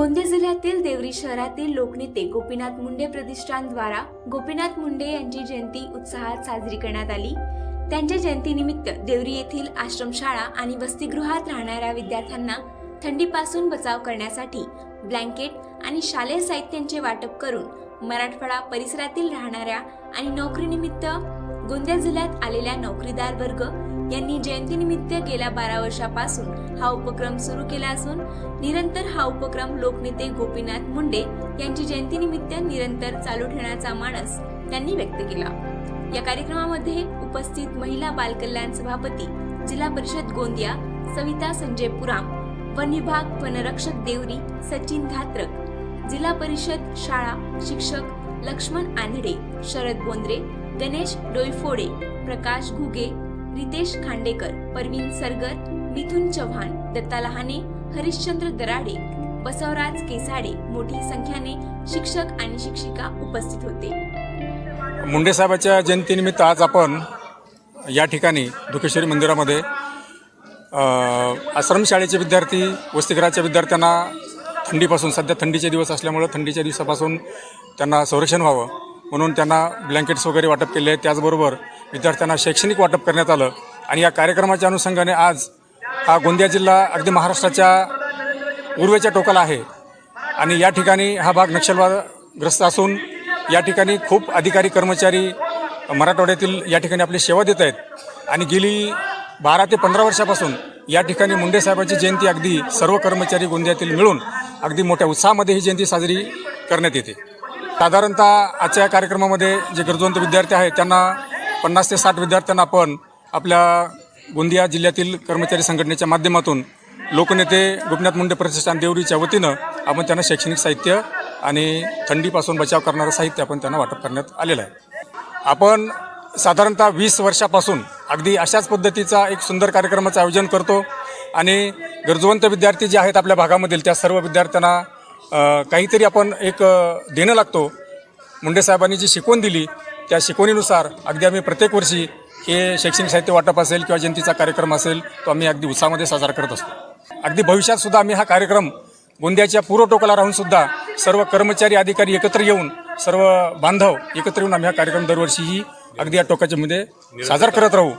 गोंदिया जिल्ह्यातील देवरी शहरातील लोकनेते गोपीनाथ मुंडे प्रतिष्ठानद्वारा गोपीनाथ मुंडे यांची जयंती उत्साहात साजरी करण्यात आली. त्यांच्या जयंतीनिमित्त देवरी येथील आश्रमशाळा आणि वसतिगृहात राहणाऱ्या विद्यार्थ्यांना थंडीपासून बचाव करण्यासाठी ब्लँकेट आणि शालेय साहित्यांचे वाटप करून मराठवाडा परिसरातील राहणाऱ्या आणि नोकरीनिमित्त गोंदिया जिल्ह्यात आलेल्या नोकरीदार वर्ग यांनी जयंतीनिमित्त गेल्या बारा वर्षापासून हा उपक्रम सुरू केला असून निरंतर हा उपक्रम लोकनेते गोपीनाथ मुंडे यांची जयंतीनिमित्त निरंतर चालू ठेवण्याचा मानस त्यांनी व्यक्त केला. या कार्यक्रमामध्ये उपस्थित महिला बालकल्याण सभापती जिल्हा परिषद गोंदिया सविता संजय पुराम वन विभाग वनरक्षक देवरी सचिन धात्रक जिल्हा परिषद शाळा शिक्षक लक्ष्मण आंधळे शरद बोंद्रे गणेश डोईफोडे प्रकाश घुगे रितेश खांडेकर परवीन सरगर मिथुन चव्हाण दत्ता लहाने हरिश्चंद्र दराडे बसवराज केसाडे मोठी संख्याने शिक्षक आणि शिक्षिका उपस्थित होते. मुंडे साहेबाच्या जयंतीनिमित्त आज आपण या ठिकाणी दुखेश्वरी मंदिरामध्ये आश्रमशाळेचे विद्यार्थी वसतिगृहाच्या विद्यार्थ्यांना थंडीपासून सध्या थंडीचे दिवस असल्यामुळं थंडीच्या दिवसापासून त्यांना संरक्षण व्हावं म्हणून त्यांना ब्लँकेट्स वगैरे वाटप केले. त्याचबरोबर विद्यार्थ्यांना शैक्षणिक वाटप करण्यात आलं आणि या कार्यक्रमाच्या अनुषंगाने आज हा गोंदिया जिल्हा अगदी महाराष्ट्राच्या उर्वेच्या टोकाला आहे. आणि या ठिकाणी हा भाग नक्षलवादग्रस्त असून या ठिकाणी खूप अधिकारी कर्मचारी मराठवाड्यातील या ठिकाणी आपली सेवा देत आहेत. आणि गेली बारा ते पंधरा वर्षापासून या ठिकाणी मुंडे साहेबांची जयंती अगदी सर्व कर्मचारी गोंदियातील मिळून अगदी मोठ्या उत्साहामध्ये ही जयंती साजरी करण्यात येते. साधारणतः आजच्या या कार्यक्रमामध्ये जे गरजवंत विद्यार्थी आहेत त्यांना पन्नास ते साठ विद्यार्थ्यांना आपण आपल्या गोंदिया जिल्ह्यातील कर्मचारी संघटनेच्या माध्यमातून लोकनेते गोपीनाथ मुंडे प्रतिष्ठान देवरीच्या वतीनं आपण त्यांना शैक्षणिक साहित्य आणि थंडीपासून बचाव करणारं साहित्य आपण त्यांना वाटप करण्यात आलेलं आहे. आपण साधारणतः वीस वर्षापासून अगदी अशाच पद्धतीचा एक सुंदर कार्यक्रमाचं आयोजन करतो आणि गरजवंत विद्यार्थी जे आहेत आपल्या भागामधील त्या सर्व विद्यार्थ्यांना काहीतरी आपण एक देणं लागतो. मुंडे साहेबांनी जी शिकवण दिली त्या शिकवणीनुसार अगदी आम्ही प्रत्येक वर्षी हे शैक्षणिक साहित्य वाटप असेल किंवा जयंतीचा कार्यक्रम असेल तो आम्ही अगदी उत्साहामध्ये साजरा करत असतो. अगदी भविष्यात सुद्धा आम्ही हा कार्यक्रम गोंदियाच्या पूर्व टोकाला राहून सुद्धा सर्व कर्मचारी अधिकारी एकत्र येऊन सर्व बांधव एकत्र येऊन आम्ही हा कार्यक्रम दरवर्षीही अगदी या टोकाच्या मध्ये साजरा करत राहू.